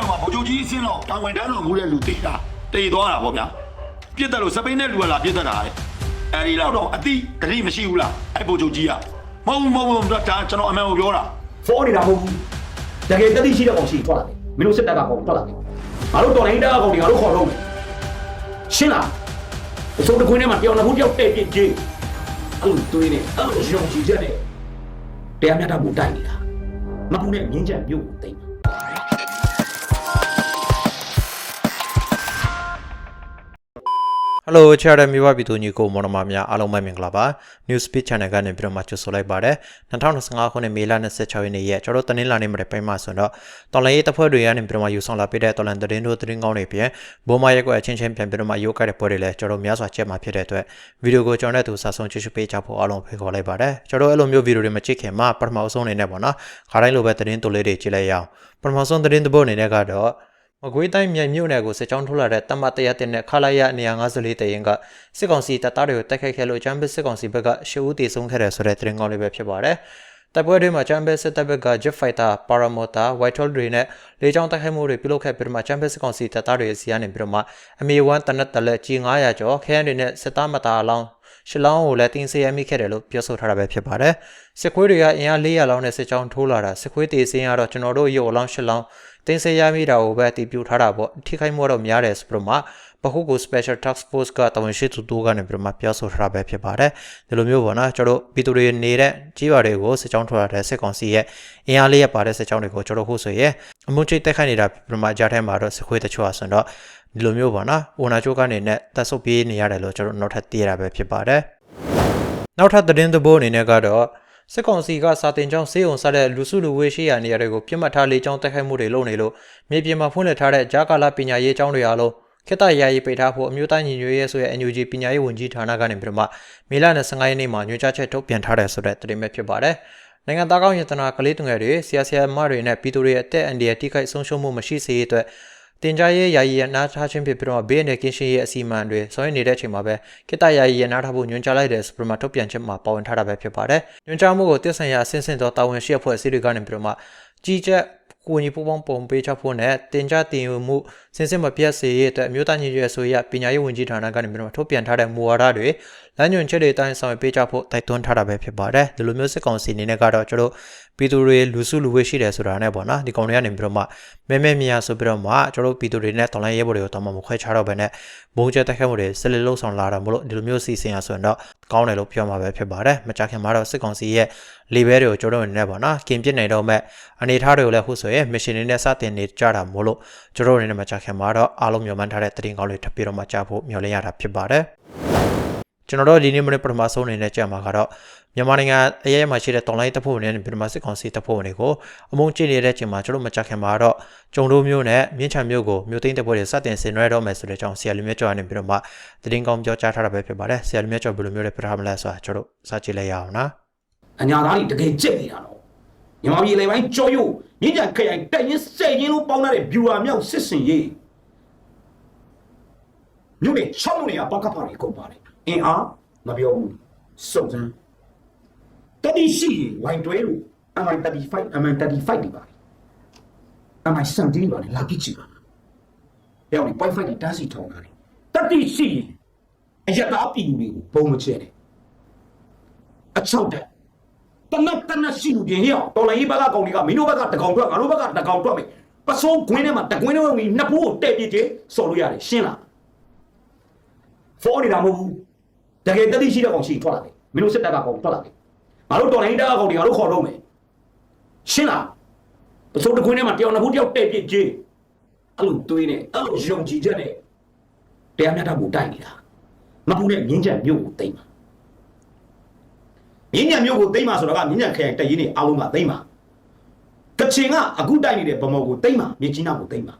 တော့မှဗိုလ်ချုပ်ကြီးအစင်းတော့တာဝန်တန်းတော်မူတဲ့လူတေးတာတေးသွားတာပေါ့ဗျာပြစ်တယ်လို့စပိန်နဲ့လူကလာပြစ်တယ်တာလေအဲဒီတော့တော့အတိတတိမရှိဘူးလားအဲ့ဗိုလ်ချုပ်ကြီးကမဟုတ်ဘူးမဟုတ်ဘူးဒါကျွန်တော်အမှန်ကိုပြောတာဖောနေတာမဟုတ်ဘူးတကယ်တတိရှိတဲ့ကောင်ရှိထွက်လာတယ်မင်းတို့စစ်တပ်ကကောင်ထွက်လာတယ်ငါတို့တော်လိုင်းတပ်ကကောင်တွေငါတို့ခေါ်တော့မယ်ရှင်းလားအစိုးတခွင်းထဲမှာတယောက်နှစ်ခုတယောက်တဲ့ပြစ်ကြီးအဲ့လိုတွေးနေအဲ့လိုရုံကြည့်ချက်နဲ့တရားမျှတမှုတိုက်နေတာမပူနဲ့ငင်းချက်မြို့ကိုတိတ် ဟယ်လိုချာရမြေဝပြည်သူညီကိုမော်နမများအားလုံးပဲမင်္ဂလာပါ News Speed Channel ကနေပြီးတော့မှကြိုဆိုလိုက်ပါတယ်2025ခုနှစ်မေလ26ရက်နေ့ရက်ကျွန်တော်တို့တနင်္လာနေ့မှာပိုင်းမှာဆိုတော့တော်လိုင်းရေးတပ်ဖွဲ့တွေကနေပြီးတော့မှယူဆောင်လာပေးတဲ့တော်လန်သတင်းတို့သတင်းကောင်းတွေပြင်ဘိုးမရက်ကွက်အချင်းချင်းပြန်ပြီးတော့မှရုပ်ကတဲ့ပွဲတွေလည်းကျွန်တော်များစွာချက်မှာဖြစ်တဲ့အတွက်ဗီဒီယိုကိုကျွန်တော်တို့စာဆုံးကြည့်ရှုပေးကြဖို့အားလုံးဖိတ်ခေါ်လိုက်ပါတယ်ကျွန်တော်အဲ့လိုမျိုးဗီဒီယိုတွေမကြည့်ခင်မှာပထမအဆုံးအနေနဲ့ပေါ့နော်ခါတိုင်းလိုပဲသတင်းတူလေးတွေကြည့်လိုက်ရအောင်ပထမဆုံးသတင်းတစ်ပုဒ်အနေနဲ့ကတော့ မကွေးတိုင်းမြိုင်မြို့နယ်ကိုစစ်ကြောင်းထုတ်လာတဲ့တမတ်တရတင်တဲ့ခလာရ154တရင်ကစစ်ကောင်စီတပ်သားတွေကိုတိုက်ခိုက်ခဲ့လို့ချမ်ဘစ်စစ်ကောင်စီဘက်ကရှစ်ဦးတေဆုံးခဲ့တယ်ဆိုတဲ့သတင်းကောင်းလေးပဲဖြစ်ပါတယ်။တပ်ပွဲတွေမှာချမ်ဘစ်စစ်တပ်ဘက်က Jet Fighter, Paramotor, White Hole တွေနဲ့လေကြောင်းတိုက်ခိုက်မှုတွေပြုလုပ်ခဲ့ပြီးတော့မှချမ်ဘစ်စစ်ကောင်စီတပ်သားတွေအစီအကနေပြီးတော့မှအမေဝမ်တနက်တလက်ကြီး900ကျော်ခဲရန်တွေနဲ့စစ်သားမတာအလောင်းရှလောင်းကိုလည်းတင်ဆေးရမိခဲ့တယ်လို့ပြောဆိုထားတာပဲဖြစ်ပါတယ်။စစ်ခွေးတွေကအင်အား400လောင်းနဲ့စစ်ကြောင်းထိုးလာတာစစ်ခွေးတေစင်းကတော့ကျွန်တော်တို့ရုပ်အလောင်းရှလောင်း တင်ဆေးရမိတာကိုပဲအတည်ပြုထားတာပေါ့ထိခိုက်မှုတော့များတယ်ဆိုပြီးတော့မှပခုကို Special Task Force ကတာဝန်ရှိသူတို့ကနေပြီးတော့မှပြောဆိုထားတာပဲဖြစ်ပါတယ်ဒီလိုမျိုးပေါ့နော်ကျွန်တော်တို့ပြည်သူတွေနေတဲ့ကြီးပါတွေကိုစစ်ကြောင်းထွက်လာတဲ့စစ်ကောင်စီရဲ့အင်အားလေးရပါတဲ့စစ်ကြောင်းတွေကိုကျွန်တော်ဟုတ်ဆိုရဲအမုန်းချိတ်တက်ခိုက်နေတာပြမကြားထဲမှာတော့စစ်ခွေးတချို့အဆွန်တော့ဒီလိုမျိုးပေါ့နော်အိုနာချိုးကနေနဲ့တက်ဆုပ်ပြေးနေရတယ်လို့ကျွန်တော်နောက်ထပ်သိရတာပဲဖြစ်ပါတယ်နောက်ထပ်သတင်းသဘောအနေနဲ့ကတော့ စစ်ကောင်စီကစာတင်ကြောင်းစေးုံစားတဲ့လူစုလူဝေးရှိရာနေရာတွေကိုပြစ်မှတ်ထားလေကြောင်းတိုက်ခိုက်မှုတွေလုပ်နေလို့မြေပြင်မှာဖွင့်လှစ်ထားတဲ့ဂျာကာလာပညာရေးကျောင်းတွေအားလုံးခေတ္တယာယီပိတ်ထားဖို့အမျိုးသားညီညွတ်ရေးဆိုရဲ့ NUG ပညာရေးဝန်ကြီးဌာနကနေပြီးတော့မှမေလ25ရက်နေ့မှာညွှန်ကြားချက်ထုတ်ပြန်ထားတယ်ဆိုတဲ့သတင်းပဲဖြစ်ပါတယ်။နိုင်ငံသားကောင်းယတနာကလေးသူငယ်တွေဆရာဆရာမတွေနဲ့ပြည်သူတွေအသက်အန္တရာယ်ထိခိုက်ဆုံးရှုံးမှုမရှိစေရတဲ့ တင်ကြားရေးယာယီရနာထားခြင်းဖြစ်ပြီးတော့ဘေးအနေကင်းရှင်းရေးအစီအမံတွေဆောင်ရွက်နေတဲ့အချိန်မှာပဲကိတ္တယာယီရနာထားဖို့ညွှန်ကြားလိုက်တယ်ဆိုပြီးမှထုတ်ပြန်ချက်မှာပါဝင်ထားတာပဲဖြစ်ပါတယ်။ညွှန်ကြားမှုကိုတက်ဆိုင်ရာအဆင့်ဆင့်သောတာဝန်ရှိအဖွဲ့အစည်းတွေကနေပြီးတော့မှကြီးကြပ်ကိုညီပူပေါင်းပုံပေးချဖို့နဲ့တင်ကြားတင်ယူမှုစင်စစ်မပြတ်စေရတဲ့အမျိုးသားညီညွတ်ရေးဆိုရပညာရေးဝန်ကြီးဌာနကနေပြီးတော့ထုတ်ပြန်ထားတဲ့မူဝါဒတွေလမ်းညွှန်ချက်တွေအတိုင်းဆောင်ရွက်ပေးကြဖို့တိုက်တွန်းထားတာပဲဖြစ်ပါတယ်ဒီလိုမျိုးစစ်ကောင်စီအနေနဲ့ကတော့ကျွန်တော်ပြည်သူတွေလူစုလူဝေးရှိတယ်ဆိုတာနဲ့ပေါ့နော်ဒီကောင်တွေကနေပြီးတော့မှမဲမဲမြာဆိုပြီးတော့မှကျွန်တော်ပြည်သူတွေနဲ့တော်လိုင်းရဲဘော်တွေကိုတော့မှမခွဲခြားတော့ဘဲနဲ့ဘုံကျက်တက်ခတ်မှုတွေဆက်လက်လှုပ်ဆောင်လာတာမို့လို့ဒီလိုမျိုးစီစဉ်ရဆိုရင်တော့ကောင်းတယ်လို့ပြောမှာပဲဖြစ်ပါတယ်မကြခင်မှာတော့စစ်ကောင်စီရဲ့လေဘဲတွေကိုကျွန်တော်အနေနဲ့ပေါ့နော်ကင်ပြစ်နေတော့မဲ့အနေထားတွေကိုလည်းဟုတ်ဆိုရင် mission တွေနဲ့စတင်နေကြတာမို့လို့ကျွန်တော်အနေနဲ့မကြခင်မှာတော့အားလုံးမျှော်မှန်းထားတဲ့တရင်ကောင်းတွေထပ်ပြီးတော့မှကြားဖို့မျှော်လင့်ရတာဖြစ်ပါတယ် ကျွန်တော်တို့ဒီနေ့မနေ့ပထမဆုံးအနေနဲ့ကြာမှာကတော့မြန်မာနိုင်ငံအရေးမှာရှိတဲ့တောင်လိုင်းတပ်ဖွဲ့ဝင်တွေနဲ့ပြည်မစစ်ကောင်စီတပ်ဖွဲ့ဝင်တွေကိုအမုန်းကျင့်နေတဲ့အချိန်မှာကျွန်တော်မကြခင်မှာတော့ကျုံတို့မျိုးနဲ့မြင်းချံမျိုးကိုမြို့သိမ်းတပ်ဖွဲ့တွေစတင်ဆင်နွှဲတော့မယ်ဆိုတဲ့အကြောင်းဆရာလူမျိုးကျော်ကနေပြီးတော့မှတရင်ကောင်းပြောကြားထားတာပဲဖြစ်ပါတယ်ဆရာလူမျိုးကျော်ဘယ်လိုမျိုးလဲပြထားမလဲဆိုတာကျွန်တော်စကြည့်လိုက်ရအောင်နော်အညာသားတွေတကယ်ကြက်နေတာတော့မြန်မာပြည်လေပိုင်းကြော်ရုပ်မြင်းကြံခရိုင်တက်ရင်စဲရင်လို့ပေါင်းတဲ့ viewer မြောက်စစ်စင်ရေးမြို့နေ6မြို့နေကပေါက်ကပ်ပါတွေကုန်ပါတယ် အင်အားမပြောဘူးစုံစမ်းတတိရှိဝိုင်တွဲလို့ MI35 MI35 တွေပါတယ် MI17 တွေပါတယ်လာကြည့်ကြည့်ပါပြောင်းနေ Wi-Fi တွေတန်းစီထောင်းတာတယ်တတိရှိအရတားပြည်သူတွေကိုဘုံမချဲတယ်အချောက်တဲ့တနတ်တနတ်ရှိလူပြင်ဟေ့အောင်တော်လိုင်းဘက်ကကောင်တွေကမင်းတို့ဘက်ကတကောင်တွက်ငါတို့ဘက်ကတကောင်တွက်မယ်ပစိုးခွင်းထဲမှာတကွင်းထဲမှာနှစ်ဖိုးကိုတဲ့ပြစ်ချင်းစော်လို့ရတယ်ရှင်းလားဖောနေတာမဟုတ်ဘူး တကယ်တတိရှိတဲ့ကောင်ရှိထွက်လာတယ်မင်းတို့စစ်တပ်ကကောင်ထွက်လာတယ်ငါတို့တော်လိုင်းတပ်ကကောင်တွေငါတို့ခေါ်တော့မယ်ရှင်းလားပစိုးတကွင်းထဲမှာတယောက်နှစ်ဖိုးတယောက်တဲ့ပြစ်ချင်းအဲ့လိုတွေးနေအဲ့လိုယုံကြည်ချက်နဲ့တရားမျှတမှုတိုက်နေတာမပူနဲ့မြင်းချက်မြို့ကိုတိတ်မှာမြင်းညံမျိုးကိုသိမ့်မှာဆိုတော့ကမြင်းညံခရိုင်တရင်နေအားလုံးကသိမ့်မှာကချင်ကအခုတိုက်နေတဲ့ဗမော်ကိုသိမ့်မှာမြင်းကြီးနာကိုသိမ့်မှာ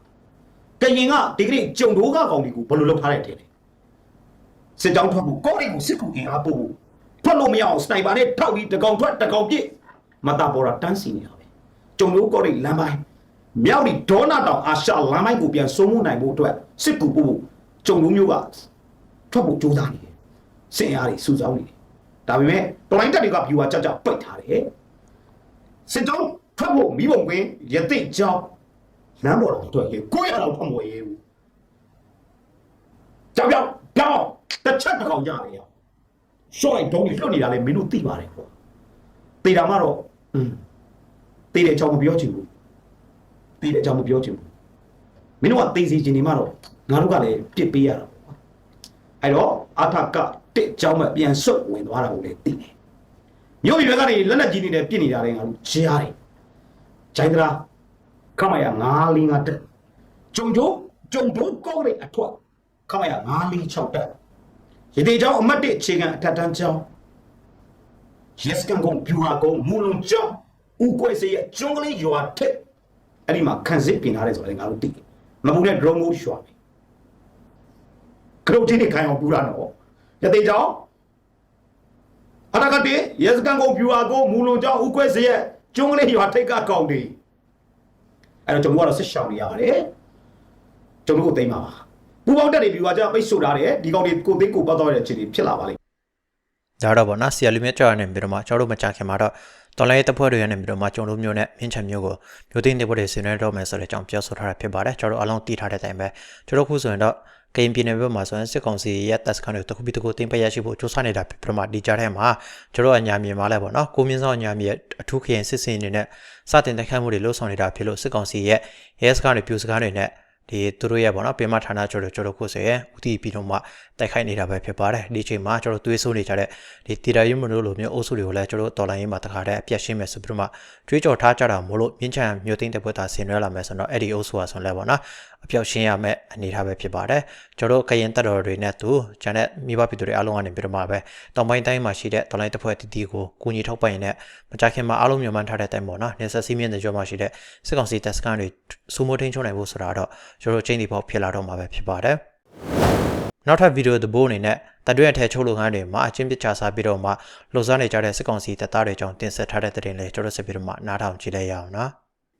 ကရင်ကဒီကနေ့ကြုံတိုးကကောင်တွေကိုဘယ်လိုလုပ်ထားတဲ့တဲ့လဲ စစ်ကြောင်းထွက်ဖို့ကောရိတ်ကိုစစ်ကူအင်အားပို့ဖို့ထွက်လို့မရအောင်စနိုက်ပါနဲ့ထောက်ပြီးတကောင်ထွက်တကောင်ပြစ်မတာပေါ်တာတန်းစီနေတာပဲကြုံတိုးကောရိတ်လမ်းပိုင်းမြောက်ဒီဒေါနာတောင်အာရှလမ်းပိုင်းကိုပြန်စိုးမိုးနိုင်ဖို့အတွက်စစ်ကူပို့ဖို့ကြုံတိုးမျိုးကထွက်ဖို့ကြိုးစားနေတယ်စင်အားတွေစူဆောင်းနေတယ်ဒါပေမဲ့တော်လိုင်းတက်တွေက viewer ကြကြပိတ်ထားတယ်စစ်ကြောင်းထွက်ဖို့မိဘုံကွင်းရသိတ်ကြောင်းလမ်းပေါ်တော့မထွက်ရဲကိုရတော့ဖမွေရဲဘူးကြောက်ကြောက်ကြောက် တစ်ချက်တစ်ကောင်ကြတယ်ရောရှော့ရင်ဒုံးကြီးလွတ်နေတာလေမင်းတို့သိပါတယ်ကွာတေတာမှတော့อืมတေတဲ့အကြောင်းမပြောချင်ဘူးတေတဲ့အကြောင်းမပြောချင်ဘူးမင်းတို့ကတေစီခြင်းနေမှတော့ငါတို့ကလည်းပြစ်ပေးရတာပေါ့အဲ့တော့အထကတစ်အကြောင်းမပြန်ဆွတ်ဝင်သွားတာကိုလည်းသိတယ်မြို့ပြည်ဘက်ကနေလက်လက်ကြီးနေတယ်ပြစ်နေတာလည်းငါတို့ကြားတယ်ဂျိုင်းဒရာခမရ945တက်ဂျုံဂျုံဂျုံဂျုံကောင်းတဲ့အထွတ်ခမရ946တက် ရည်တေကျောင်းအမတ်တစ်အခြေခံအထက်တန်းကျောင်း yes ကန်ကုန်ပြူဟာကုန်မူလုံကျောင်းဦးကွဲစေရဲ့ကျွန်းကလေးရွာထက်အဲ့ဒီမှာခန်းစစ်ပြင်ထားတယ်ဆိုတော့ငါတို့သိတယ်မပူနဲ့ drone ကိုရွာပြီကရုတ်ချင်းနေခိုင်အောင်ပူတာနော်ရသေးကြောင်းအတကတိ yes ကန်ကုန်ပြူဟာကုန်မူလုံကျောင်းဦးကွဲစေရဲ့ကျွန်းကလေးရွာထိတ်ကကောင်းတယ်အဲ့တော့ကျွန်တော်ကတော့စစ်ရှောင်နေရတယ်ကျွန်တော်ကိုသိမ်းပါပါ ပူပေါင်းတက်နေပြူဟာကြောင့်ပိတ်ဆို့ထားတယ်ဒီကောင်တွေကိုသိမ်းကိုပတ်သွားတဲ့အခြေအနေဖြစ်လာပါလိမ့်ဒါတော့ဗောနော်ဆီယလူမြတ်ကြောက်ရနေပြီးတော့မှကျွန်တော်တို့မကြခင်မှာတော့တော်လိုင်းတပ်ဖွဲ့တွေရနေပြီးတော့မှကျွန်တော်တို့မျိုးနဲ့မြင်းချံမျိုးကိုမျိုးသိန်းတွေဖွဲ့တွေဆင်နွှဲတော့မယ်ဆိုတဲ့အကြောင်းပြောဆိုထားတာဖြစ်ပါတယ်ကျွန်တော်တို့အလုံးသိထားတဲ့အတိုင်းပဲကျွန်တော်ခုဆိုရင်တော့ကရင်ပြည်နယ်ဘက်မှာဆိုရင်စစ်ကောင်စီရဲ့တပ်စခန်းတွေတခုပြီးတခုတင်ပရရှိဖို့စူးစမ်းနေတာဖြစ်ပြီးတော့မှဒီကြားထဲမှာကျွန်တော်အညာမြေမှာလဲပေါ့နော်ကိုမြင့်စောအညာမြေအထူးခရင်စစ်စင်နေနဲ့စတင်တိုက်ခိုက်မှုတွေလှုပ်ဆောင်နေတာဖြစ်လို့စစ်ကောင်စီရဲ့ရဲစခန်းတွေပြူစခန်းတွေနဲ့ ဒီသူတို့ရဲ့ပေါ့နော်ပြင်မဌာနကျော်တို့ကျော်တို့ခုဆိုရင်ဥတီပြီးတော့မှတိုက်ခိုက်နေတာပဲဖြစ်ပါတယ်ဒီချိန်မှာကျွန်တော်သွေးဆိုးနေကြတဲ့ဒီတီတာယုံမလို့လိုမျိုးအုပ်စုတွေကိုလည်းကျွန်တော်တော်လိုင်းရေးမှာတခါတည်းအပြတ်ရှင်းမယ်ဆိုပြီးတော့မှကြွေးကြော်ထားကြတာမို့လို့မြင်းချံမြို့သိမ်းတဲ့ဘက်သားဆင်နွှဲလာမယ်ဆိုတော့အဲ့ဒီအုပ်စုဟာဆိုလဲပေါ့နော် အပြောက်ရှင်းရမယ့်အနေအထားပဲဖြစ်ပါတယ်ကျွန်တော်ကရင်တက်တော်တွေနဲ့သူဂျန်တဲ့မိဘပြည်သူတွေအားလုံးကနေပြီးတော့မှပဲတောင်ပိုင်းတိုင်းမှာရှိတဲ့တော်လိုင်းတစ်ဖွဲ့တီတီကိုကူညီထောက်ပံ့ရတဲ့မကြခင်မှာအားလုံးမြန်မာမှန်ထားတဲ့အတိုင်းပေါ့နော်နေဆက်စီးမြင့်တဲ့ကျော်မှာရှိတဲ့စစ်ကောင်စီတပ်စခန်းတွေစူမိုထင်းချုံနိုင်ဖို့ဆိုတာတော့ကျွန်တော်ချင်းဒီပေါ့ဖြစ်လာတော့မှာပဲဖြစ်ပါတယ်နောက်ထပ်ဗီဒီယိုသဘောအနေနဲ့တတွဲအထည်ချုပ်လုပ်ငန်းတွေမှာအချင်းပြချစားပြီးတော့မှလှုပ်ရှားနေကြတဲ့စစ်ကောင်စီတပ်သားတွေကြောင့်တင်ဆက်ထားတဲ့တဲ့တင်လေးကျွန်တော်ဆက်ပြီးတော့မှနားထောင်ကြည့်လိုက်ရအောင်နော်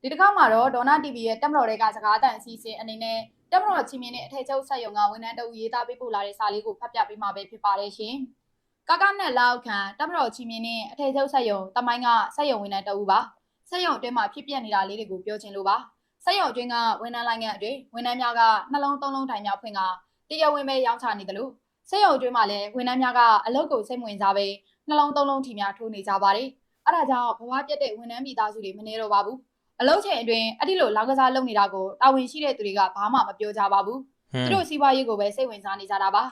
ဒီတစ်ခါမှာတော့ဒေါနာ TV ရဲ့တက်မတော်တွေကစကားတန်အစီအစဉ်အနေနဲ့တက်မတော်ချင်းမြင့်နဲ့အထက်ချုပ်ဆက်ယုံကဝန်ထမ်းတအူရေးသားပေးပို့လာတဲ့စာလေးကိုဖတ်ပြပေးမှာပဲဖြစ်ပါတယ်ရှင်။ကကနဲ့လောက်ခံတက်မတော်ချင်းမြင့်နဲ့အထက်ချုပ်ဆက်ယုံတမိုင်းကဆက်ယုံဝန်ထမ်းတအူပါ။ဆက်ယုံအတွင်းမှာဖြစ်ပျက်နေတာလေးတွေကိုပြောချင်လို့ပါ။ဆက်ယုံအတွင်းကဝန်ထမ်းလိုင်းငန်းအတွင်းဝန်ထမ်းများကနှလုံးသုံးလုံးတိုင်များဖွင့်ကတရားဝင်ပဲရောင်းချနေတယ်လို့ဆက်ယုံအတွင်းမှာလည်းဝန်ထမ်းများကအလုပ်ကိုစိတ်ဝင်စားပဲနှလုံးသုံးလုံးထီများထိုးနေကြပါတယ်။အဲဒါကြောင့်ဘဝပြတ်တဲ့ဝန်ထမ်းမိသားစုတွေမနေတော့ပါဘူး။ အလုပ်ချိန်အတွင်းအဲ့ဒီလိုလောက်ကစားလုပ်နေတာကိုတာဝန်ရှိတဲ့သူတွေကဘာမှမပြောကြပါဘူးဟွသူန်းတို့စီးပွားရေးကိုပဲစိတ်ဝင်စားနေကြတာပါ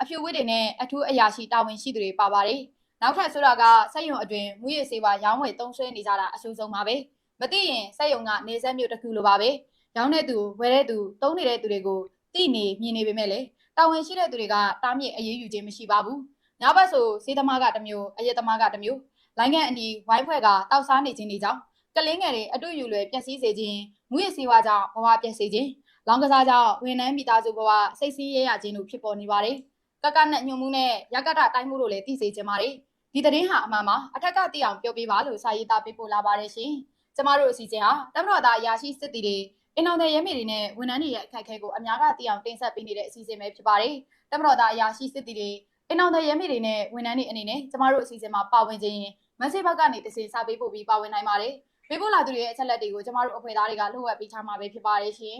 အဖြူဝစ်တွေနဲ့အထူးအရာရှိတာဝန်ရှိသူတွေပါပါတယ်နောက်ထပ်ဆိုတာကစက်ရုံအတွင်းမူရည်စေပါရောင်းဝယ်သုံးဆွဲနေကြတာအဆိုးဆုံးပါပဲမသိရင်စက်ရုံကနေဆက်မြို့တစ်ခုလိုပါပဲရောင်းတဲ့သူဝယ်တဲ့သူတုံးနေတဲ့သူတွေကိုသိနေမြင်နေပေမဲ့လေတာဝန်ရှိတဲ့သူတွေကတားမြစ်အရေးယူခြင်းမရှိပါဘူးညဘက်ဆိုစေးသမားကတစ်မျိုးအရက်သမားကတစ်မျိုးလိုင်းကန်အနီဝိုင်းဖွဲ့ကတောက်စားနေခြင်းတွေကြောင့် ကလင်းငယ်တွေအတူယူလွယ်ပျက်စီးစေခြင်းငွေစီဝါကြောင့်ဘဝပျက်စီးခြင်းလောင်ကစားကြောင့်ဝန်ထမ်းမိသားစုဘဝစိတ်ဆင်းရဲရခြင်းတို့ဖြစ်ပေါ်နေပါတယ်။ကကနဲ့ညွန်မှုနဲ့ရကတတိုင်းမှုတို့လည်းသိစေခြင်းပါတယ်။ဒီသတင်းဟာအမှန်ပါအထက်ကသိအောင်ပြောပြပါလို့စာရေးသားပေးပို့လာပါတယ်ရှင်။ကျမတို့အစီအစဉ်ဟာတမတော်သားအရာရှိစစ်တီတွေအင်အောင်တဲ့ရဲမေတွေနဲ့ဝန်ထမ်းတွေရဲ့အခက်အခဲကိုအများကသိအောင်တင်ဆက်ပေးနေတဲ့အစီအစဉ်ပဲဖြစ်ပါတယ်။တမတော်သားအရာရှိစစ်တီတွေအင်အောင်တဲ့ရဲမေတွေနဲ့ဝန်ထမ်းတွေအနေနဲ့ကျမတို့အစီအစဉ်မှာပါဝင်ခြင်းမက်ဆေ့ဘက်ကနေတစ်စင်စာပေးပို့ပြီးပါဝင်နိုင်ပါတယ်။ ပေးပို့လာသူတွေရဲ့အချက်လက်တွေကိုကျမတို့အဖွဲ့သားတွေကလှုပ်ဝက်ပေးချမှာပဲဖြစ်ပါတယ်ရှင်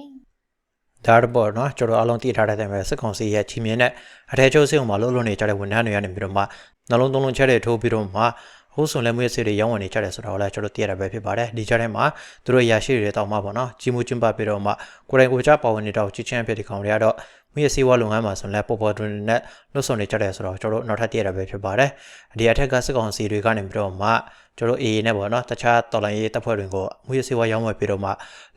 ဒါတော့ပေါ့နော်ကျွန်တော်အလုံးသိထားတဲ့အတိုင်းပဲစစ်ကောင်စီရဲ့ချီမြင့်တဲ့အထက်ချုပ်စစ်ုံမှာလှုပ်လှုပ်နေကြတဲ့ဝန်ထမ်းတွေကနေပြီးတော့မှနှလုံးသုံးလုံးချက်တွေထိုးပြီးတော့မှဟိုးစွန်လက်မွေးစစ်တွေရောင်းဝင်နေကြတယ်ဆိုတော့လည်းကျွန်တော်သိရတာပဲဖြစ်ပါတယ်ဒီကြားထဲမှာသူတို့ရရှိတွေတောင်းမှပေါ့နော်ကြီးမှုကျင်းပပြီးတော့မှကိုယ်တိုင်ကိုယ်ကြပါဝင်နေတော့ချစ်ချင်းဖြစ်ဒီကောင်တွေကတော့မိရစီဝါလုပ်ငန်းမှာဆိုရင်လည်းပေါ်ပေါ်တွင်နဲ့လှုပ်ဆောင်နေကြတယ်ဆိုတော့ကျွန်တော်နောက်ထပ်သိရတာပဲဖြစ်ပါတယ်ဒီအထက်ကစစ်ကောင်စီတွေကနေပြီးတော့မှ ကျွန်တော်အေးနဲ့ပေါ့နော်တခြားတော်လိုင်းရေးတပ်ဖွဲ့တွေကိုမွေးစီဝါရောင်းဝယ်ပြီးတော့မှ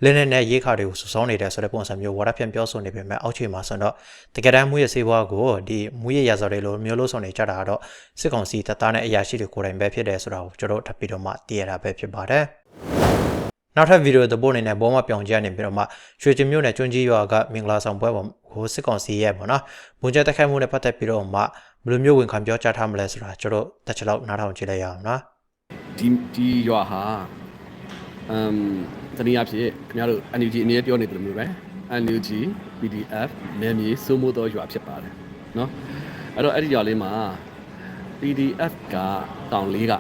လင်းနဲ့နဲ့ရေးခါတွေကိုစုဆောင်းနေတယ်ဆိုတဲ့ပုံစံမျိုးဝါဒဖြန့်ပြောဆိုနေပေမဲ့အောက်ခြေမှာဆိုတော့တကယ်တမ်းမွေးစီဝါကိုဒီမွေးရရာဇော်တွေလိုမျိုးလို့ဆောင်နေကြတာကတော့စစ်ကောင်စီတပ်သားနဲ့အရာရှိတွေကိုယ်တိုင်ပဲဖြစ်တယ်ဆိုတာကိုကျွန်တော်ထပ်ပြီးတော့မှသိရတာပဲဖြစ်ပါတယ်နောက်ထပ်ဗီဒီယိုသဘောအနေနဲ့ဘောမပြောင်ကျနေပြီးတော့မှရွှေကျင်မြို့နယ်ကျွန်းကြီးရွာကမင်္ဂလာဆောင်ပွဲပေါ်ဟိုစစ်ကောင်စီရဲ့ပေါ့နော်ဘုံကျတက်ခိုက်မှုနဲ့ပတ်သက်ပြီးတော့မှဘယ်လိုမျိုးဝင်ခံပြောကြားထားမလဲဆိုတာကျွန်တော်တစ်ချက်လောက်နားထောင်ကြည့်လိုက်ရအောင်နော် ဒီဒီရွာဟာအမ်တနည်းအားဖြင့်ခင်ဗျားတို့ NUG အနေနဲ့ပြောနေတယ်လို့မျိုးပဲ NUG PDF နယ်မြေစိုးမိုးသောရွာဖြစ်ပါတယ်เนาะအဲ့တော့အဲ့ဒီရွာလေးမှာ PDF ကတောင်လေးက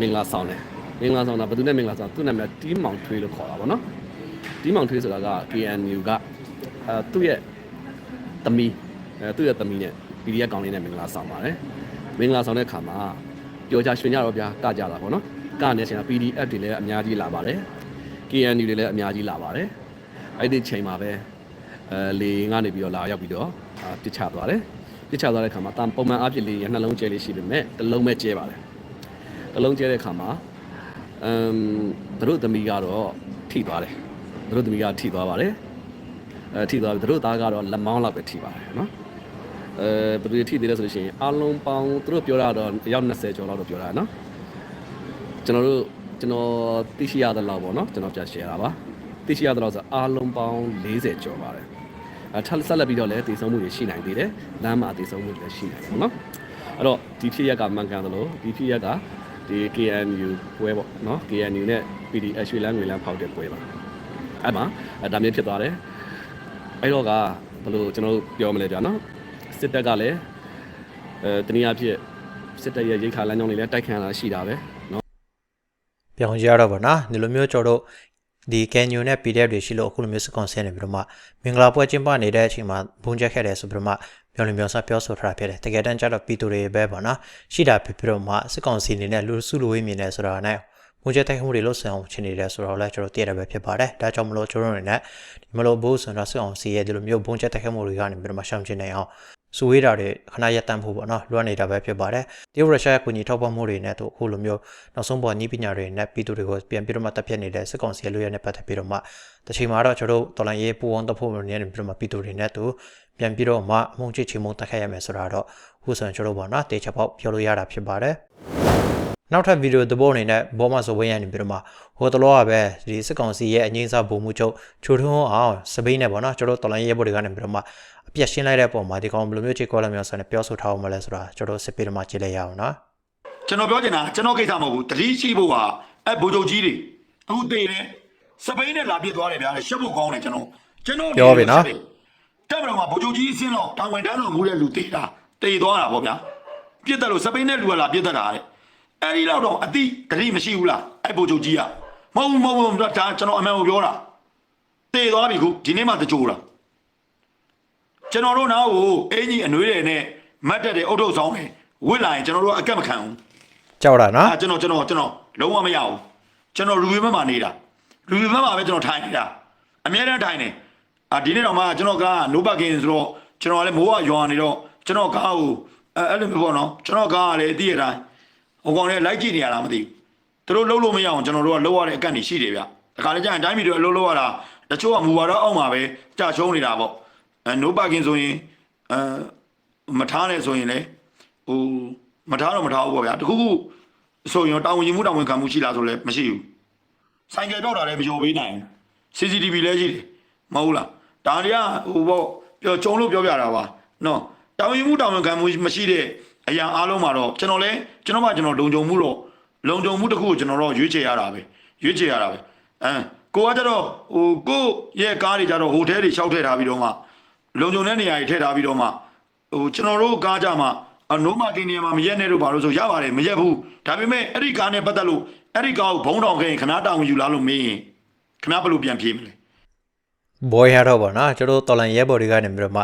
မင်္ဂလာဆောင်တယ်မင်္ဂလာဆောင်တာဘယ်သူနဲ့မင်္ဂလာဆောင်သူ့နာမည်တီးမောင်ထွေးလို့ခေါ်တာဗောနော် ဒီမောင်ထွေးဆိုတာက KNU ကအဲသူ့ရဲ့သမီးအဲသူ့ရဲ့သမီးနဲ့ PDF ကောင်လေးနဲ့မင်္ဂလာဆောင်ပါတယ်မင်္ဂလာဆောင်တဲ့ခါမှာ ပျော်ကြရွှင်ကြတော့ဗျာကကြတာပေါ့နော်ကနေချိန်မှာ PDF တွေလည်းအများကြီးလာပါတယ် KNU တွေလည်းအများကြီးလာပါတယ်အဲ့ဒီချိန်မှာပဲအဲလေကနေပြီးတော့လာရောက်ပြီးတော့အာပြစ်ချသွားတယ်ပြစ်ချသွားတဲ့ခါမှာတန်ပုံမှန်အဖြစ်လေးရနှလုံးကျဲလေးရှိပေမဲ့တစ်လုံးပဲကျဲပါတယ်တစ်လုံးကျဲတဲ့ခါမှာအမ်သူတို့သမီးကတော့ထိသွားတယ်သူတို့သမီးကထိသွားပါတယ်အဲထိသွားပြီသူတို့သားကတော့လက်မောင်းလောက်ပဲထိပါတယ်နော် အဲဘယ်လိုထိသေးလဲဆိုလို့ရှိရင်အလုံးပေါင်းသူတို့ပြောတာတော့အယောက်20ကျော်လောက်တော့ပြောတာနော်ကျွန်တော်တို့ကျွန်တော်သိရှိရတဲ့လောက်ပေါ့နော်ကျွန်တော်ပြန် share တာပါသိရှိရတဲ့လောက်ဆိုအလုံးပေါင်း40ကျော်ပါတယ်အဲထပ်ဆက်လက်ပြီးတော့လည်းတည်ဆုံးမှုတွေရှိနိုင်သေးတယ်လမ်းမှာတည်ဆုံးမှုတွေလည်းရှိနိုင်တယ်ပေါ့နော်အဲ့တော့ဒီဖြစ်ရက်ကမှန်ကန်သလိုဒီဖြစ်ရက်ကဒီ KNU ပွဲပေါ့နော် KNU နဲ့ PDF ရွှေလန်းငွေလန်းဖောက်တဲ့ပွဲပါအဲ့မှာအဲ့ဒါမျိုးဖြစ်သွားတယ်အဲ့တော့ကဘယ်လိုကျွန်တော်တို့ပြောမလဲဗျာနော် စစ်တပ်ကလည်းအဲတနည်းအားဖြင့်စစ်တပ်ရဲ့ရိတ်ခါလမ်းကြောင်းတွေလည်းတိုက်ခံလာရှိတာပဲနော်ပြောင်းကြရတော့ဗောနော်ဒီလိုမျိုးကျွန်တော်တို့ဒီ Canyon နဲ့ PDF တွေရှိလို့အခုလိုမျိုးစကွန်ဆင်းနေပြီးတော့မှမင်္ဂလာပွဲကျင်းပနေတဲ့အချိန်မှာဘုံချက်ခဲ့တယ်ဆိုပြီးတော့မှပြောလင်ပြောစပြောဆိုထားတာဖြစ်တယ်တကယ်တမ်းကျတော့ပီတူတွေပဲဗောနော်ရှိတာဖြစ်ပြီးတော့မှစကွန်စီနေနဲ့လူစုလူဝေးမြင်နေဆိုတာနဲ့ဘုံချက်တိုက်မှုတွေလို့ဆန်အောင်ချင်နေတယ်ဆိုတော့လည်းကျွန်တော်သိရတာပဲဖြစ်ပါတယ်ဒါကြောင့်မလို့ကျွန်တော်တို့အနေနဲ့ဒီမလို့ဘိုးဆိုတော့စကွန်စီရဲ့ဒီလိုမျိုးဘုံချက်တိုက်မှုတွေကနေပြီးတော့မှရှောင်ကျင်နေအောင် စူဝေးတာတွေခဏရပ်တန့်ဖို့ပေါ့နော်လွှမ်းနေတာပဲဖြစ်ပါတယ်တရုတ်ရုရှားရဲ့ကူညီထောက်ပံ့မှုတွေနဲ့တို့အခုလိုမျိုးနောက်ဆုံးပေါ်ညီပညာတွေနဲ့ပြည်သူတွေကိုပြန်ပြီးတော့မှတပ်ဖြတ်နေတဲ့စစ်ကောင်စီရဲ့လူရဲနဲ့ပတ်သက်ပြီးတော့မှတစ်ချိန်မှာတော့ကျွန်တော်တို့တော်လိုင်းရေးပူအောင်တပ်ဖို့နေနေပြီးတော့မှပြည်သူတွေနဲ့တို့ပြန်ပြီးတော့မှအမုန်းချစ်ချီမုန်းတက်ခတ်ရမယ်ဆိုတာတော့အခုဆိုရင်ကျွန်တော်တို့ပေါ့နော်တေချာပေါက်ပြောလို့ရတာဖြစ်ပါတယ် နောက်ထပ်ဗီဒီယိုသဘောအနေနဲ့ဘောမဆိုဝင်းရနေပြီးတော့မှဟိုတလောကပဲဒီစစ်ကောင်စီရဲ့အငိမ့်စားဗိုလ်မှူးချုပ်ချိုထွန်းအောင်စပိန်နဲ့ပေါ့နော်ကျွန်တော်တို့တော်လိုင်းရေးဘော်တွေကနေပြီးတော့မှအပြတ်ရှင်းလိုက်တဲ့ပုံမှာဒီကောင်ဘယ်လိုမျိုးခြေကောက်လိုက်မျိုးဆိုရင်ပြောဆိုထားအောင်မလဲဆိုတာကျွန်တော်စစ်ပေးတော့မှကြည့်လိုက်ရအောင်နော်ကျွန်တော်ပြောချင်တာကျွန်တော်ကိစ္စမဟုတ်ဘူးတတိရှိဖို့ဟာအဲဘိုးချုပ်ကြီးတွေအခုတည်တယ်စပိန်နဲ့လာပြစ်သွားတယ်ဗျာရှက်ဖို့ကောင်းတယ်ကျွန်တော်ကျွန်တော်ပြောပြီနော်တက်မတော်မှာဘိုးချုပ်ကြီးအစင်းတော့တောင်ဝင်တန်းတော်မူတဲ့လူတည်တာတည်သွားတာပေါ့ဗျာပြစ်တယ်လို့စပိန်နဲ့လူကလာပြစ်တတ်တာတဲ့ အဲဒီလောက်တော့အတိတတိမရှိဘူးလားအဲဘိုးချုပ်ကြီးကမဟုတ်ဘူးမဟုတ်ဘူးဒါကျွန်တော်အမှန်ကိုပြောတာတည်သွားပြီခုဒီနေ့မှတကြိုတာကျွန်တော်တို့နားကိုအင်ကြီးအနှွေးတယ်နဲ့မတ်တက်တဲ့အုတ်ထုတ်ဆောင်တယ်ဝစ်လာရင်ကျွန်တော်တို့အကက်မခံဘူးကြောက်တာနော်အာကျွန်တော်ကျွန်တော်ကျွန်တော်လုံးဝမရဘူးကျွန်တော်လူတွေဘက်မှာနေတာလူတွေဘက်မှာပဲကျွန်တော်ထိုင်နေတာအများနဲ့ထိုင်နေအာဒီနေ့တော့မှကျွန်တော်ကနိုးပတ်ကင်ဆိုတော့ကျွန်တော်ကလည်းမိုးကရွာနေတော့ကျွန်တော်ကားကိုအဲအဲ့လိုမျိုးပေါ့နော်ကျွန်တော်ကားကလည်းအတိအတိုင်း ဟိုကောင်လည်းလိုက်ကြည့်နေရတာမသိဘူးသူတို့လုံးလို့မရအောင်ကျွန်တော်တို့ကလုံးရတဲ့အကန့်တွေရှိတယ်ဗျဒါခါလေးကျရင်အတိုင်းပြည်တွေအလုံးလုံးရတာတချို့ကမူပါတော့အောက်မှာပဲကြာချုံးနေတာပေါ့အဲနိုးပတ်ကင်ဆိုရင်အဲမထားနဲ့ဆိုရင်လည်းဟိုမထားတော့မထားဘူးပေါ့ဗျာတခုခုဆိုရင်တောင်ဝင်ရင်မှုတောင်ဝင်ခံမှုရှိလားဆိုလည်းမရှိဘူးဆိုင်ကယ်တော့တာလည်းမရောပေးနိုင်ဘူး CCTV လည်းရှိတယ်မဟုတ်လားဒါတွေကဟိုပေါ့ပြောကျုံလို့ပြောပြတာပါနော်တောင်ဝင်မှုတောင်ဝင်ခံမှုမရှိတဲ့ အရာအားလုံးမှာတော့ကျွန်တော်လည်းကျွန်တော်မှကျွန်တော်လုံခြုံမှုတော့လုံခြုံမှုတစ်ခုကိုကျွန်တော်တော့ရွေးချယ်ရတာပဲရွေးချယ်ရတာပဲအမ်ကိုကကြတော့ဟိုကိုရဲ့ကားတွေကြတော့ဟိုထဲတွေရှောက်ထည့်ထားပြီးတော့မှလုံခြုံတဲ့နေရာတွေထည့်ထားပြီးတော့မှဟိုကျွန်တော်တို့ကားကြမှာအနိုးမာကင်းနေရာမှာမရက်နဲ့လို့ပါလို့ဆိုရပါတယ်မရက်ဘူးဒါပေမဲ့အဲ့ဒီကားနဲ့ပတ်သက်လို့အဲ့ဒီကားကိုဘုံတောင်ခဲ့ရင်ခဏတောင်ယူလာလို့မေးရင်ခဏဘယ်လိုပြန်ပြေးမလဲဘောရတော့ဗောနော်ကျွန်တော်တော်လန်ရဲဘော်တွေကနေပြီးတော့မှ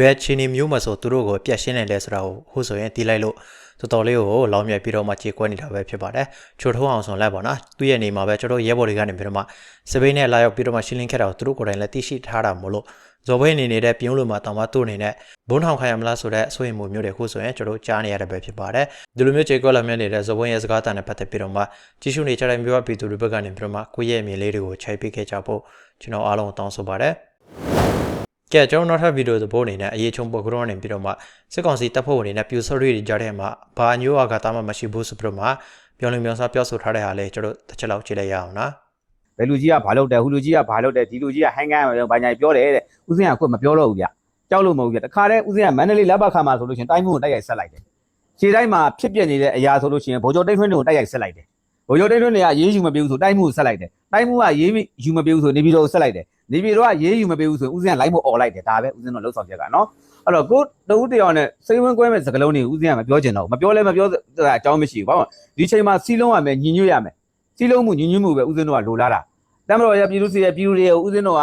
ဘယ်ချင်းနေမျိုးမဆိုသူတို့ကိုပြတ်ရှင်းနိုင်လဲဆိုတာကိုဟိုဆိုရင်တီးလိုက်လို့တော်တော်လေးကိုလောင်းမြက်ပြီးတော့မှကြေကွဲနေတာပဲဖြစ်ပါတယ်ချိုထုံးအောင်ဆိုလဲဗောနော်သူ့ရဲ့နေမှာပဲကျွန်တော်ရဲဘော်တွေကနေပြီးတော့မှစပိန်နဲ့လာရောက်ပြီးတော့မှရှင်းလင်းခဲ့တာကိုသူတို့ကိုယ်တိုင်လည်းသိရှိထားတာမို့လို့ဇော်ဘိနေနေတဲ့ပြုံးလို့မှတောင်မှသူ့အနေနဲ့ဘုံထောင်ခံရမလားဆိုတဲ့အဆိုရင်မှုမျိုးတွေခုဆိုရင်ကျွန်တော်ကြားနေရတဲ့ပဲဖြစ်ပါတယ်ဒီလိုမျိုးကြေကွဲလာမြက်နေတဲ့ဇော်ဘိရဲ့စကားတန်နဲ့ပတ်သက်ပြီးတော့မှကြီးစုနေကြတဲ့မျိုးပြည်သူတွေဘက်ကနေပြီးတော့မှကိုယ့်ရဲ့အမြင်လေးတွေကိုခြိုက်ပေးခဲ့ကြဖို့ကျွန်တော်အားလုံးတောင်းဆိုပါတယ် ကဲကျွန်တော်နောက်ထပ်ဗီဒီယိုသဘောအနေနဲ့အရေးချုံပေါ်ကတော့နေပြီးတော့မှစစ်ကောင်စီတပ်ဖွဲ့ဝင်တွေနဲ့ပြူစော်ရီတွေကြားထဲမှာဘာညိုးအကတာမှမရှိဘူးဆိုပြီးတော့မှပြောလင်ပြောစားပြောဆိုထားတဲ့ဟာလေးကျွန်တော်တစ်ချက်လောက်ကြည့်လိုက်ရအောင်နော်ဘယ်လူကြီးကဘာလုပ်တယ်ဟူလူကြီးကဘာလုပ်တယ်ဒီလူကြီးကဟန်ကန်ဘာညာပြောတယ်တဲ့ဥစဉ်ကခွတ်မပြောတော့ဘူးဗျကြောက်လို့မဟုတ်ဘူးဗျတခါတည်းဥစဉ်ကမန္တလေးလက်ပတ်ခါမှာဆိုလို့ရှိရင်တိုင်းမှုကိုတိုက်ရိုက်ဆက်လိုက်တယ်ခြေတိုင်းမှာဖြစ်ပြနေတဲ့အရာဆိုလို့ရှိရင်ဗိုလ်ချုပ်တိတ်ထွန်းတွေကိုတိုက်ရိုက်ဆက်လိုက်တယ် ဗိုလ်ချုပ်တိတ်ထွန်းနေကရေးယူမပေးဘူးဆိုတိုက်မှုကိုဆက်လိုက်တယ်တိုက်မှုကရေးယူမပေးဘူးဆိုနေပြည်တော်ကိုဆက်လိုက်တယ်နေပြည်တော်ကရေးယူမပေးဘူးဆိုဦးစင်းကလိုက်မអော်လိုက်တယ်ဒါပဲဦးစင်းတို့လှုပ်ဆောင်ချက်ကနော်အဲ့တော့ကိုတူတယောက်နဲ့စိတ်ဝင်ကွဲမဲ့စကလုံးတွေကိုဦးစင်းကမပြောချင်တော့ဘူးမပြောလဲမပြောအကြောင်းမရှိဘူးဘာမှဒီချိန်မှာစီလုံးရမယ်ညီညွတ်ရမယ်စီလုံးမှုညီညွတ်မှုပဲဦးစင်းတို့ကလိုလားတာတမတော်ရပြည်သူစီရပြည်သူတွေကိုဦးစင်းတို့က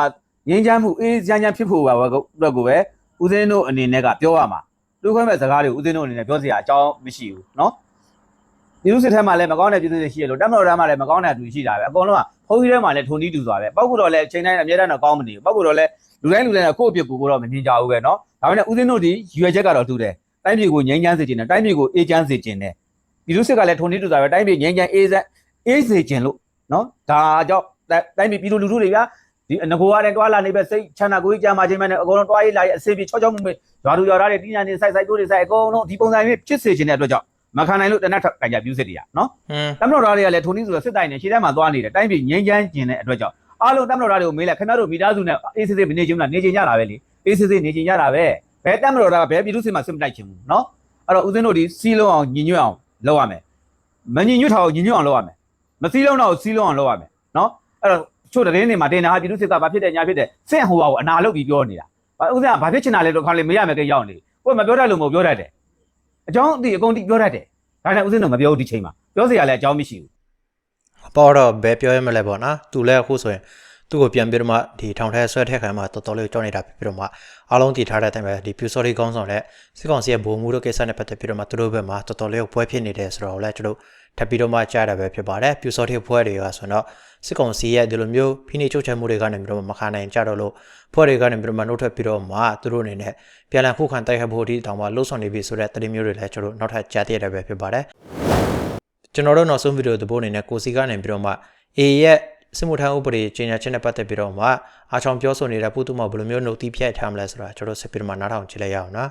ငြင်းချမ်းမှုအေးချမ်းချမ်းဖြစ်ဖို့ပါတော့ကိုပဲဦးစင်းတို့အနေနဲ့ကပြောရမှာတူခွဲမဲ့စကားတွေကိုဦးစင်းတို့အနေနဲ့ပြောစရာအကြောင်းမရှိဘူးနော် ပြည်သူစစ်ထဲမှာလည်းမကောင်းတဲ့ပြည်သူတွေရှိရလို့တမတော်ထဲမှာလည်းမကောင်းတဲ့သူရှိတာပဲအကုန်လုံးကဘုန်းကြီးထဲမှာလည်းထုံတီးတူစွာပဲပောက်ကူတော့လည်းချိန်တိုင်းအများတန်းတော့ကောင်းမနေဘူးပောက်ကူတော့လည်းလူတိုင်းလူတိုင်းကကိုယ့်အပြစ်ကိုကိုတော့မမြင်ကြဘူးပဲเนาะဒါပေမဲ့ဦးစင်းတို့ဒီရွယ်ချက်ကတော့တူတယ်တိုင်းပြည်ကိုငြိမ်းချမ်းစေခြင်းနဲ့တိုင်းပြည်ကိုအေးချမ်းစေခြင်းနဲ့ပြည်သူစစ်ကလည်းထုံတီးတူစွာပဲတိုင်းပြည်ငြိမ်းချမ်းအေးစက်အေးစေခြင်းလို့เนาะဒါကြောင့်တိုင်းပြည်ပြည်သူလူထုတွေဗျာ ဒီငကိုရတဲ့တွာလာနေပဲစိတ်ချမ်းသာကိုကြီးကြာမှချင်းမဲ့အကုန်လုံးတွားရေးလာရေးအစေပြေချောချောမှုပဲရွာသူရွာသားတွေတင်းညာနေဆိုင်ဆိုင်တိုးတွေဆိုင်အကုန်လုံးဒီပုံစံမျိုးဖြစ်စေခြင်းတဲ့အတွက်ကြောင့် မခံနိုင်လို့တနတ်ထပ်ကန်ကြပြူးစစ်တွေကနော်ဟင်းတမတော်သားတွေကလည်းထုံနည်းဆိုတော့စစ်တိုင်နေခြေထဲမှာသွားနေတယ်တိုင်းပြည်ငြိမ်းချမ်းခြင်းတဲ့အတွက်ကြောင့်အားလုံးတမတော်သားတွေကိုမေးလိုက်ခင်ဗျားတို့မိသားစုနဲ့အေးစစ်စစ်နေချင်းမလားနေချင်းကြတာပဲလေအေးစစ်စစ်နေချင်းကြတာပဲဘယ်တမတော်သားကဘယ်ပြည်သူစစ်မှစစ်မတိုက်ချင်ဘူးနော်အဲ့တော့ဦးဇင်းတို့ဒီစီးလုံးအောင်ညီညွတ်အောင်လုပ်ရမယ်မညီညွတ်တာကိုညီညွတ်အောင်လုပ်ရမယ်မစီးလုံးတော့ကိုစီးလုံးအောင်လုပ်ရမယ်နော်အဲ့တော့ချို့တရင်နေမှာတင်တာပြည်သူစစ်ကဘာဖြစ်တယ်ညာဖြစ်တယ်စင့်ဟိုဟာကိုအနာလုတ်ပြီးပြောနေတာဘာဥစ္စာဘာဖြစ်ချင်တာလဲတော့ခါလေမရမယ်ကြရောက်နေကိုယ်မပြောတတ်လို့မပြောတတ်တယ် အကြောင်းအတိအကုန်တိပြောတတ်တယ်ဒါနဲ့ဥစဉ်တော့မပြောဘူးဒီချိန်မှာပြောစရာလည်းအကြောင်းမရှိဘူးပေါ်တော့ဘယ်ပြောရမလဲပေါ့နော်သူလည်းအခုဆိုရင်သူ့ကိုပြန်ပြီးတော့မှဒီထောင်ထဲဆွဲထည့်ခံမှာတော်တော်လေးကြောက်နေတာဖြစ်ပြီးတော့မှအားလုံးတည်ထားတဲ့အတိုင်းပဲဒီ pure sorry ကောင်းဆောင်တဲ့စစ်ကောင်စီရဲ့ဘုံမှုတို့ကိစ္စနဲ့ပတ်သက်ပြီးတော့မှသူတို့ဘက်မှာတော်တော်လေးပွဲဖြစ်နေတယ်ဆိုတော့လည်းကျွန်တော် ထပ်ပြီးတော့မှကြားရတာပဲဖြစ်ပါတယ် pure sorry ပွဲတွေကဆိုတော့စစ်ကောင်စီရဲ့ဒီလိုမျိုးဖိနှိပ်ချုပ်ချယ်မှုတွေကနေပြီးတော့မခံနိုင်ကြတော့လို့ဖွဲ့တွေကနေပြီးတော့မှနှုတ်ထွက်ပြီးတော့မှသူတို့အနေနဲ့ပြန်လည်ခုခံတိုက်ခတ်ဖို့အထိတောင်မှလှုပ်ဆောင်နေပြီဆိုတဲ့သတင်းမျိုးတွေလည်းကျွန်တော်နောက်ထပ်ကြားသိရတာပဲဖြစ်ပါတယ်ကျွန်တော်တို့နောက်ဆုံးဗီဒီယိုသဘောအနေနဲ့ကိုစီကနေပြီးတော့မှ A ရဲ့စစ်မှုထမ်းဥပဒေကြီးညာချက်နဲ့ပတ်သက်ပြီးတော့မှအားချောင်ပြောဆိုနေတဲ့ပုသူမဘယ်လိုမျိုးနှုတ်သီးဖြတ်ထားမလဲဆိုတာကျွန်တော်ဆက်ပြီးတော့မှနားထောင်ကြည့်လိုက်ရအောင်နော်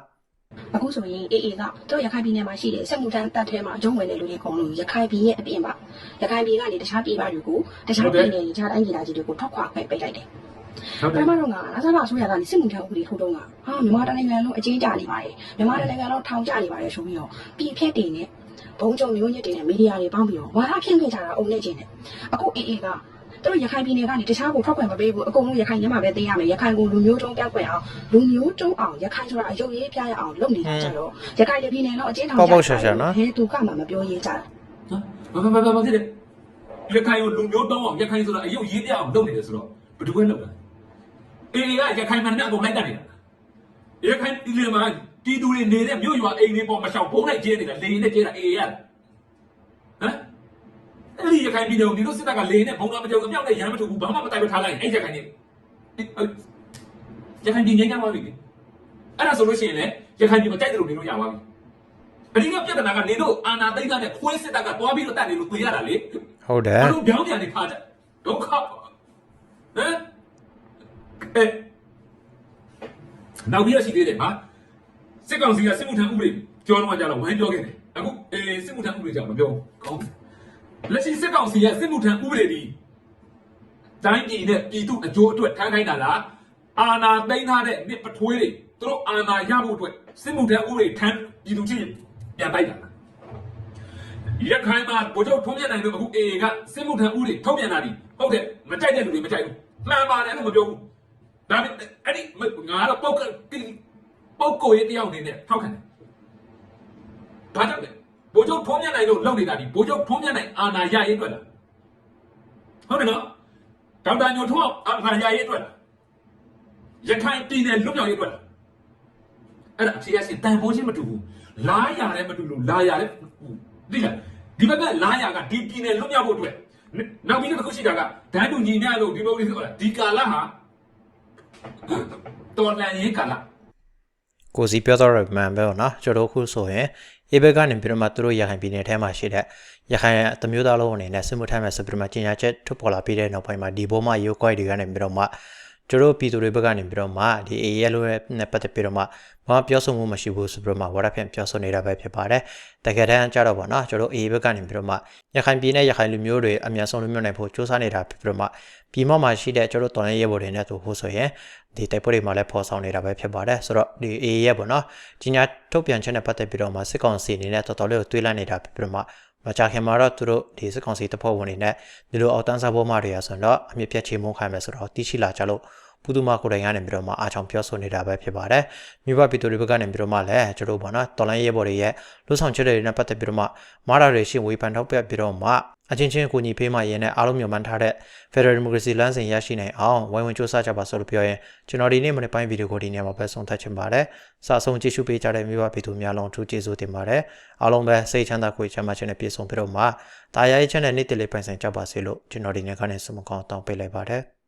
အခုဆိုရင်အေးအေးကတို့ရခိုင်ပြည်နယ်မှာရှိတဲ့စက်မှုထမ်းတပ်ထဲမှာအကျုံးဝင်တဲ့လူတွေအကုန်လုံးရခိုင်ပြည်ရဲ့အပြင်ပါရခိုင်ပြည်ကနေတခြားပြည်ပါတွေကိုတခြားပြည်နယ်တွေတခြားတိုင်းဒေသကြီးတွေကိုထွက်ခွာခွင့်ပေးလိုက်တယ်။ပထမတော့ကလာစားလာဆိုရကနေစစ်မှုထမ်းဥပဒေထုတ်တော့ကဟာမြန်မာတိုင်းနိုင်ငံလုံးအကြီးကြနေပါတယ်မြန်မာတိုင်းနိုင်ငံလုံးထောင်ကျနေပါတယ်ဆိုပြီးတော့ပြည်ဖြတ်တွေနဲ့ဘုံကြုံမျိုးညစ်တွေနဲ့မီဒီယာတွေပေါင်းပြီးတော့ဝါဒဖြန့်ခဲ့ကြတာအုံနဲ့ချင်းနဲ့အခုအေးအေး ကတို့ရခိုင်ပြည်နယ်ကနေတခြားကိုထွက်ခွင့်မပေးဘူးအကုန်လုံးရခိုင်ညမှာပဲသိရမယ်ရခိုင်ကိုလူမျိုးတုံးပြောက်ခွင့်အောင်လူမျိုးတုံးအောင်ရခိုင်ဆိုတာအယုတ်ရေးပြရအောင်လုပ်နေတာကြတော့ရခိုင်ပြည်နယ်တော့အကျဉ်းထောင်ဟဲသူကမှမပြောရေးကြတာဘာဘာဘာဘာဖြစ်လဲရခိုင်ကိုလူမျိုးတောင်းအောင်ရခိုင်ဆိုတာအယုတ်ရေးပြအောင်လုပ်နေတယ်ဆိုတော့ဘယ်သူကလုပ်တာအေးကရခိုင်မှန်တဲ့အကုန်လိုက်တက်နေတာရခိုင်ဒီလေမှာတီတူတွေနေတဲ့မြို့ရွာအိမ်တွေပေါ်မရှောင်ဖုံးလိုက်ကျဲနေတာလေနဲ့ကျဲတာအေးရဟမ် အဲ့ဒီရခိုင်ပြည်နယ်ကိုဒီလိုစစ်တပ်ကလေနဲ့ဘုံတော်မကြောက်အမြောက်နဲ့ရမ်းမထုတ်ဘူးဘာမှမတိုက်မထားလိုက်အဲ့ရခိုင်နေရခိုင်ပြည်ငြိမ်းချမ်းသွားပြီအဲ့ဒါဆိုလို့ရှိရင်လေရခိုင်ပြည်မှာတိုက်တယ်လို့နေလို့ရပါပြီအဓိကပြဿနာကနေတို့အာနာသိက္ခာနဲ့ခွေးစစ်တပ်ကတွားပြီးတော့တက်နေလို့တွေ့ရတာလေဟုတ်တယ်ဘာလို့ပြောင်းပြန်နေခါကြဒုက္ခဟမ်အဲနောက်ပြီးရရှိသေးတယ်ဟာစစ်ကောင်စီကစစ်မှုထမ်းဥပဒေကြောတော့ကြတော့ဝိုင်းပြောခဲ့တယ်အခုအေးစစ်မှုထမ်းဥပဒေကြောင့်မပြောကောင်း လက်ရှိစစ်ကောင်စီရဲ့စစ်မှုထမ်းဥပဒေဒီတိုင်းပြည်နဲ့ပြည်သူအကျိုးအတွက်ထမ်းခိုင်းတာလားအာဏာသိမ်းထားတဲ့မြစ်ပထွေးတွေသူတို့အာဏာရဖို့အတွက်စစ်မှုထမ်းဥပဒေထမ်းပြည်သူချင်းပြန်တိုက်တာလားရခိုင်မှာဗိုလ်ချုပ်ထုံးမြတ်နိုင်တို့အခု AA ကစစ်မှုထမ်းဥတွေထုတ်ပြန်လာပြီဟုတ်တယ်မကြိုက်တဲ့လူတွေမကြိုက်ဘူးမှန်ပါတယ်လို့မပြောဘူးဒါပေမဲ့အဲ့ဒီငါတော့ပုတ်ကပုတ်ကိုရေးတယောက်အနေနဲ့ထောက်ခံတယ်ဘာကြောင့်လဲဗိုလ် ချုပ်ထုံးမြတ်နိုင်တို့လုပ်နေတာဒီဗိုလ်ချုပ်ထုံးမြတ်နိုင်အာဏာရရေးအတွက်လားဟုတ်တယ်နော်ဒေါက်တာညိုထွန်းအာဏာရရေးအတွက်လားရခိုင်ပြည်နယ်လွတ်မြောက်ရေးအတွက်လားအဲ့ဒါအဖြေရစီတန်ဖိုးချင်းမတူဘူးလားရလည်းမတူလို့လာရလည်းသိလားဒီဘက်ကလာရကဒီပြည်နယ်လွတ်မြောက်ဖို့အတွက်နောက်ပြီးတစ်ခုရှိတာကဒန်းတူညီမျှလို့ဒီမိုကရေစီဟုတ်လားဒီကာလဟာတော်လန်ရေးကာလကိုစီပြောတော့မှန်ပဲပေါ့နော်ကျွန်တော်တို့ခုဆိုရင် အေဘက်ကနေပြီးတော့မှသူတို့ရခိုင်ပြည်နယ်ထဲမှာရှိတဲ့ရခိုင်အမျိုးသားလုံးအနေနဲ့စစ်မှုထမ်းမဲ့ဆိုပြီးတော့မှကျင်ညာချက်ထုတ်ပေါ်လာပြီးတဲ့နောက်ပိုင်းမှာဒီဘောမှရိုးကွိုက်တွေကနေပြီးတော့မှ ကျွန်တော်ပြည်သူတွေဘက်ကနေပြီးတော့မှဒီ A ရဲလို့နဲ့ပတ်သက်ပြီးတော့မှဘာပြောဆိုမှုမရှိဘူးဆိုပြီးတော့မှဝါရဖြန့်ပြောဆိုနေတာပဲဖြစ်ပါတယ်တကယ်တမ်းကျတော့ဗောနော်ကျွန်တော် A ဘက်ကနေပြီးတော့မှရခိုင်ပြည်နယ်ရခိုင်လူမျိုးတွေအများဆုံးလူမျိုးနိုင်ဖို့စ조사နေတာဖြစ်ပြီးတော့မှပြည်မမှာရှိတဲ့ကျွန်တော်တော်ရဲရဲဘော်တွေနဲ့သူဟိုဆိုရင်ဒီတိုက်ပွဲတွေမှာလည်းဖော်ဆောင်နေတာပဲဖြစ်ပါတယ်ဆိုတော့ဒီ A ရဲပေါ့နော်ကြီးညာထုတ်ပြန်ချက်နဲ့ပတ်သက်ပြီးတော့မှစစ်ကောင်စီအနေနဲ့တော်တော်လေးကိုတွေးလန့်နေတာဖြစ်ပြီးတော့မှ မကြခင်မှာတော့သူတို့ဒီစစ်ကောင်စီတပ်ဖွဲ့ဝင်တွေနဲ့ဒီလိုအောက်တန်းစားပေါ်မှတွေရဆိုတော့အမြင့်ပြတ်ချေမှုန်းခိုင်းမယ်ဆိုတော့တီးရှိလာကြလို့ ပူသူမကိုယ်တိုင်ကနေပြီးတော့မှအားချောင်ပြောဆိုနေတာပဲဖြစ်ပါတယ်မြို့ပပြည်သူတွေဘက်ကနေပြီးတော့မှလည်းကျွန်တော်တို့ပေါ့နော်တော်လိုင်းရဲဘော်တွေရဲ့လူဆောင်ချက်တွေနဲ့ပတ်သက်ပြီးတော့မှမာတာတွေရှိဝေဖန်ထောက်ပြပြီးတော့မှအချင်းချင်းကိုညီဖေးမှရဲနဲ့အားလုံးမြုံမှန်းထားတဲ့ Federal Democracy လမ်းစဉ်ရရှိနိုင်အောင်ဝိုင်းဝန်းစူးစမ်းကြပါဆိုလို့ပြောရင်ကျွန်တော်ဒီနေ့မနေ့ပိုင်းဗီဒီယိုကိုဒီနေ့မှာပဲဆုံးသတ်ချင်ပါတယ်။စာဆုံးကြည့်ရှုပေးကြတဲ့မိဘပြည်သူများလုံးထူးကျေးဇူးတင်ပါတယ်။အားလုံးပဲစိတ်ချမ်းသာကိုယ်ချမ်းသာခြင်းနဲ့ပြည့်စုံပြီးတော့မှတာယာရဲ့ချက်နဲ့နေ့တည်လေးပိုင်ဆိုင်ကြပါစေလို့ကျွန်တော်ဒီနေ့ကနေဆုမကောင်းတောင်းပေးလိုက်ပါတယ်။